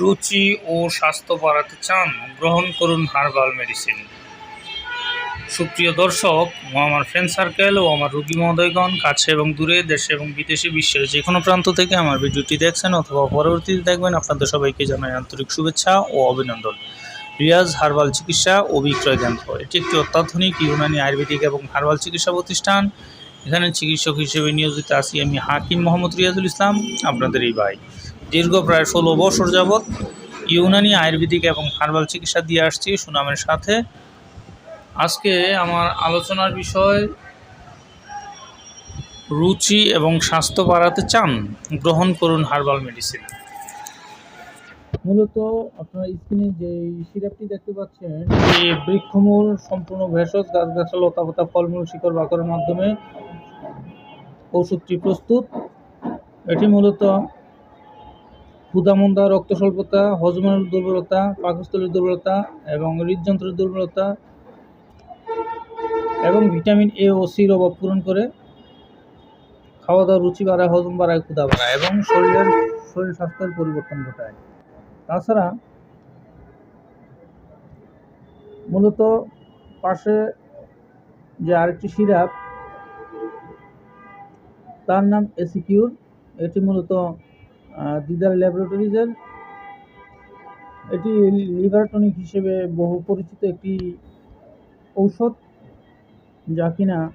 রুচি ও স্বাস্থ্য বাড়াতে চান, গ্রহণ করুন হার্বাল মেডিসিন। সুপ্রিয় দর্শক, ও আমার ফ্রেন্ড সার্কেল ও আমার রুগী মহোদয়গণ, কাছে এবং দূরে, দেশে এবং বিদেশে, বিশ্বের যে কোনো প্রান্ত থেকে আমার ভিডিওটি দেখছেন অথবা পরবর্তীতে দেখবেন, আপনাদের সবাইকে জানাই আন্তরিক শুভেচ্ছা ও অভিনন্দন। রিয়াজ হার্বাল চিকিৎসা ও বিক্রয় কেন্দ্র। এটি একটি অত্যাধুনিক ইউনানি আয়ুর্বেদিক এবং হার্বাল চিকিৎসা প্রতিষ্ঠান। এখানে চিকিৎসক হিসেবে নিয়োজিত আছি আমি হাকিম মোহাম্মদ রিয়াজুল ইসলাম। আপনাদের এই ভাই। দীর্ঘ প্রায় ষোলো বছর যাবৎ ইউনানি আয়ুর্বেদিক এবং হার্বাল চিকিৎসা দিয়ে আসছি সুনামের সাথে। আজকে আমার আলোচনার বিষয়, রুচি এবং স্বাস্থ্য বাড়াতে চান, গ্রহণ করুন হার্বাল মেডিসিন। মূলত আপনারা স্ক্রিনে যে সিরাপটি দেখতে পাচ্ছেন এই বৃক্ষমূল, সম্পূর্ণ ভেষজ, গাছগাছা, লতাপাতা, ফলমূল, শিকড় বাকরের মাধ্যমে ওষুধটি প্রস্তুত। এটি মূলত ক্ষুদামন্দা রক্ত স্বল্পতা হজমের দুর্বলতা, পাকস্থলীর দুর্বলতা এবং হৃদযন্ত্রের দুর্বলতা এবং ভিটামিন এ ও সির অভাব পূরণ করে খাওয়া দাওয়ার রুচি বাড়ায়, হজম বাড়ায়, ক্ষুধা বাড়ায় এবং শরীরের শরীর স্বাস্থ্যের পরিবর্তন ঘটায়। তাছাড়া মূলত পাশে যে আরেকটি সিরাপ, তার নাম এসিকিউর, এটি মূলত দিদার ল্যাবরেটরিজের এটি লিভার টনিক হিসেবে বহু পরিচিত একটি ঔষধ, যা কিনা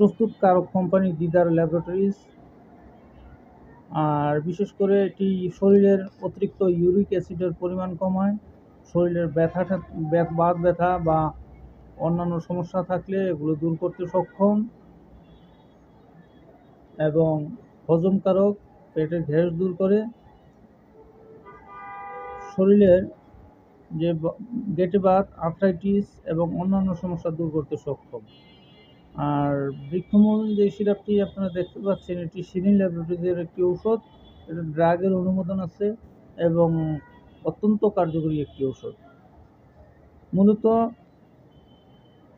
প্রস্তুতকারক কোম্পানি দিদার ল্যাবরেটরিজ আর বিশেষ করে এটি শরীরের অতিরিক্ত ইউরিক অ্যাসিডের পরিমাণ কমায় শরীরের ব্যথাটা ব্যথ- বাত ব্যথা বা অন্যান্য সমস্যা থাকলে এগুলো দূর করতে সক্ষম। এবং হজমকারক পেটের গ্যাস দূর করে শরীরের যে গেটে বাত আর্থ্রাইটিস এবং অন্যান্য সমস্যা দূর করতে সক্ষম। আর বৃক্ষমূল যে সিরাপটি আপনারা দেখতে পাচ্ছেন, এটি সিরিন ল্যাবরেটরিজের একটি ঔষধ। এটা ড্রাগের অনুমোদন আছে এবং অত্যন্ত কার্যকরী একটি ঔষধ। মূলত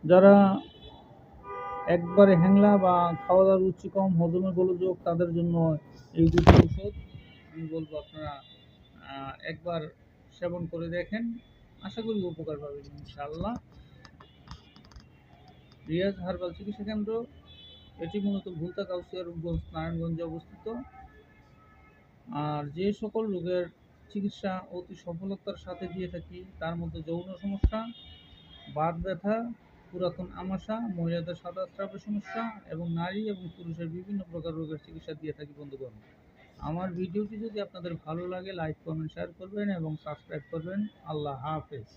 যারা একবারে হ্যাংলা বা খাওয়া দাওয়ার রুচি কম, হজমের গোলযোগ তাদের জন্য এই দুটি ঔষধ। আমি বলব আপনারা একবার সেবন করে দেখেন। আশা করি উপকার পাবেন ইনশাআল্লাহ। রিয়াজ হার্বাল চিকিৎসা কেন্দ্র, এটি মূলত ভুলতা কাউসিয়া রূপগঞ্জ নারায়ণগঞ্জে অবস্থিত। আর যে সকল রোগের চিকিৎসা অতি সফলতার সাথে দিয়ে থাকি, তার মধ্যে যৌন সমস্যা, বাত ব্যথা পুরাতন আমাশা, মহিলাদের সাদা স্রাবের সমস্যা এবং নারী এবং পুরুষের বিভিন্ন প্রকার রোগের চিকিৎসা দিয়ে থাকি বন্ধুগণ। আমার ভিডিওটি যদি আপনাদের ভালো লাগে, লাইক, কমেন্ট শেয়ার করবেন এবং সাবস্ক্রাইব করবেন। আল্লাহ হাফেজ।